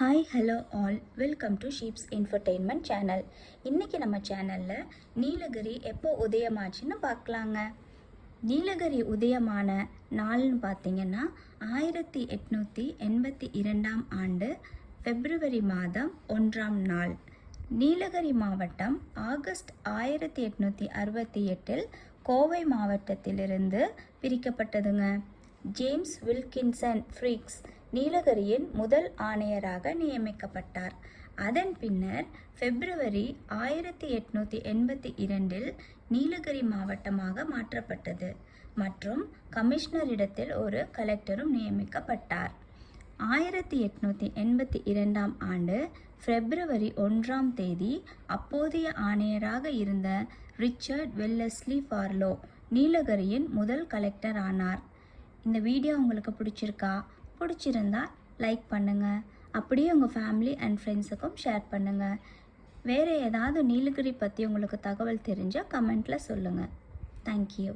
Hi hello all welcome to sheep's infotainment channel இன்றைக்கி நம்ம சேனலில் நீலகிரி எப்போ உதயமாச்சுன்னு பார்க்கலாங்க. நீலகிரி உதயமான நாள்னு பார்த்தீங்கன்னா ஆயிரத்தி எட்நூற்றி எண்பத்தி இரண்டாம் ஆண்டு ஃபெப்ரவரி மாதம் ஒன்றாம் நாள். நீலகிரி மாவட்டம் ஆகஸ்ட் ஆயிரத்தி எட்நூற்றி அறுபத்தி எட்டில் கோவை மாவட்டத்திலிருந்து பிரிக்கப்பட்டதுங்க. ஜேம்ஸ் வில்கின்சன் ஃப்ரீக்ஸ் நீலகிரியின் முதல் ஆணையராக நியமிக்கப்பட்டார். அதன் பின்னர் பிப்ரவரி ஆயிரத்தி எட்நூற்றி எண்பத்தி இரண்டில் நீலகிரி மாவட்டமாக மாற்றப்பட்டது மற்றும் கமிஷனரிடத்தில் ஒரு கலெக்டரும் நியமிக்கப்பட்டார். ஆயிரத்தி எட்நூற்றி எண்பத்தி இரண்டாம் ஆண்டு பிப்ரவரி ஒன்றாம் தேதி அப்போதைய ஆணையராக இருந்த ரிச்சர்ட் வெல்லஸ்லி ஃபார்லோ நீலகிரியின் முதல் கலெக்டர் ஆனார். இந்த வீடியோ உங்களுக்கு பிடிச்சிருக்கா? பிடிச்சிருந்தா லைக் பண்ணுங்கள் அப்படியே உங்கள் ஃபேமிலி அண்ட் ஃப்ரெண்ட்ஸுக்கும் ஷேர் பண்ணுங்கள் வேறு ஏதாவது நீலகிரி பற்றி உங்களுக்கு தகவல் தெரிஞ்சால் கமெண்ட்டில் சொல்லுங்கள் தேங்க்யூ